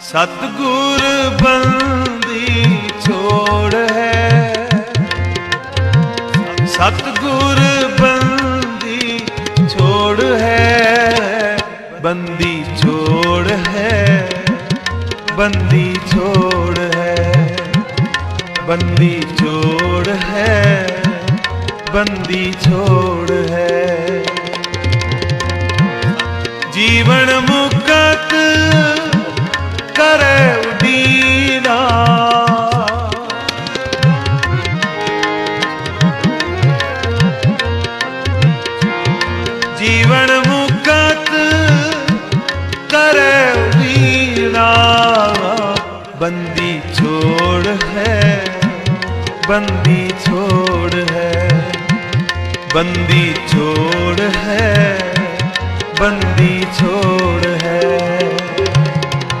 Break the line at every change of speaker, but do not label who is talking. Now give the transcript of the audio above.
ਸਤਗੁਰ ਬੰਦੀ ਛੋੜ ਹੈ। ਸਤਗੁਰ ਬੰਦੀ ਛੋੜ ਹੈ। ਬੰਦੀ ਛੋੜ ਹੈ। ਬੰਦੀ ਛੋੜ ਹੈ। ਬੰਦੀ ਛੋੜ ਹੈ। ਬੰਦੀ ਛੋੜ ਹੈ। ਜੀਵਨ ਮੁਕਤ ਜੀਵਨ ਮੁਕਤ ਕਰੇ ਉਦੀਨਾ ਬੰਦੀ ਛੋੜ ਹੈ, ਬੰਦੀ ਛੋੜ ਹੈ, ਬੰਦੀ ਛੋੜ ਹੈ, ਬੰਦੀ ਛੋੜ ਹੈ।